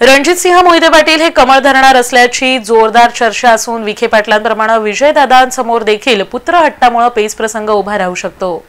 रणजितसिंह मोहिते पाटील हे कमळ धरणार असल्याची जोरदार चर्चा असून विखे पाटलांप्रमाणे विजयदादांसमोर देखील पुत्र हट्टामुळे पेच प्रसंग उभा राहू शकतो.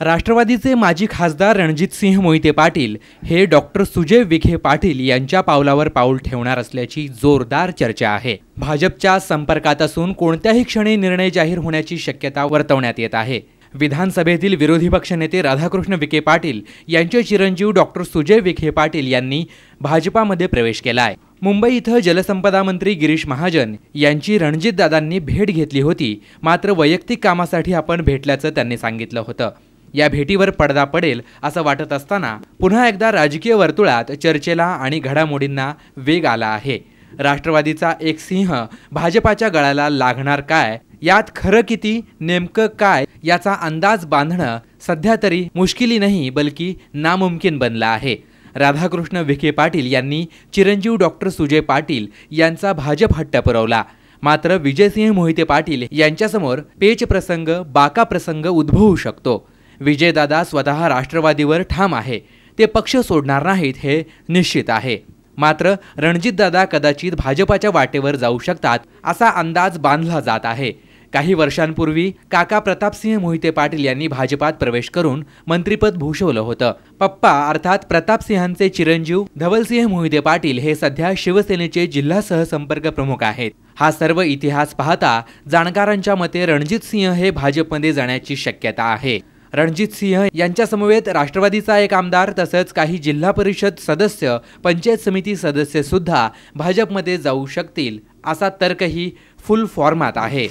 राष्ट्रवादीचे माजी खासदार रणजितसिंह मोहिते पाटील हे डॉक्टर सुजय विखे पाटील यांच्या पावलावर पाऊल ठेवणार असल्याची जोरदार चर्चा आहे. भाजपच्या संपर्कात असून कोणत्याही क्षणी निर्णय जाहीर होण्याची शक्यता वर्तवण्यात येत आहे. विधानसभेतील विरोधी पक्षनेते राधाकृष्ण विखे पाटील यांचे चिरंजीव डॉक्टर सुजय विखे पाटील यांनी भाजपामध्ये प्रवेश केला आहे मुंबई इथं जलसंपदा मंत्री गिरीश महाजन यांची रणजितदादांनी भेट घेतली होती. मात्र वैयक्तिक कामासाठी आपण भेटल्याचं त्यांनी सांगितलं होतं. या भेटीवर पडदा पडेल असं वाटत असताना पुन्हा एकदा राजकीय वर्तुळात चर्चेला आणि घडामोडींना वेग आला आहे. राष्ट्रवादीचा एक सिंह भाजपाच्या गळाला लागणार काय? यात खरं किती नेमकं काय याचा अंदाज बांधणं सध्या तरी मुश्किली नाही बल्कि नामुमकिन बनलं आहे. राधाकृष्ण विखे पाटील यांनी चिरंजीव डॉक्टर सुजय पाटील यांचा भाजप हट्ट पुरवला. मात्र विजयसिंह मोहिते पाटील यांच्यासमोर पेच प्रसंग बाका प्रसंग उद्भवू शकतो. विजयदादा स्वतः राष्ट्रवादीवर ठाम आहे. ते पक्ष सोडणार नाहीत हे निश्चित आहे. मात्र रणजितदादा कदाचित भाजपाच्या वाटेवर जाऊ शकतात असा अंदाज बांधला जात आहे. काही वर्षांपूर्वी काका प्रतापसिंह मोहिते पाटील यांनी भाजपात प्रवेश करून मंत्रीपद भूषवलं होतं. पप्पा अर्थात प्रतापसिंहांचे चिरंजीव धवलसिंह मोहिते पाटील हे सध्या शिवसेनेचे जिल्हा सहसंपर्क प्रमुख आहेत. हा सर्व इतिहास पाहता जाणकारांच्या मते रणजित सिंह हे भाजपमध्ये जाण्याची शक्यता आहे. रणजित सिंह यांच्यासमवेत राष्ट्रवादीचा एक आमदार तसंच काही जिल्हा परिषद सदस्य पंचायत समिती सदस्य सुद्धा भाजपमध्ये जाऊ शकतील असा तर्कही फुल फॉर्मात आहे.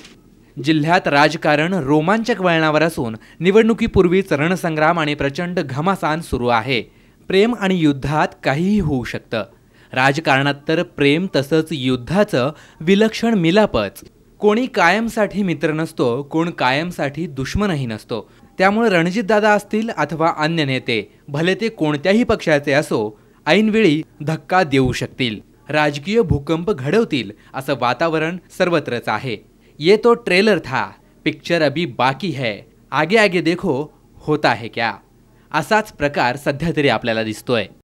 जिल्ह्यात राजकारण रोमांचक वळणावर असून निवडणुकीपूर्वीच रणसंग्राम आणि प्रचंड घमासान सुरू आहे. प्रेम आणि युद्धात काहीही होऊ शकतं. राजकारणात तर प्रेम तसंच युद्धाचं विलक्षण मिलापच. कोणी कायमसाठी मित्र नसतो कोण कायमसाठी दुश्मनही नसतो. त्यामुळे रणजितदादा असतील अथवा अन्य नेते भले ते कोणत्याही पक्षाचे असो ऐनवेळी धक्का देऊ शकतील. राजकीय भूकंप घडवतील असं वातावरण सर्वत्रच आहे. ये तो ट्रेलर था पिक्चर अभी बाकी है आगे आगे देखो होता है क्या? असाच प्रकार सध्या तरी आपल्याला दिसतोय.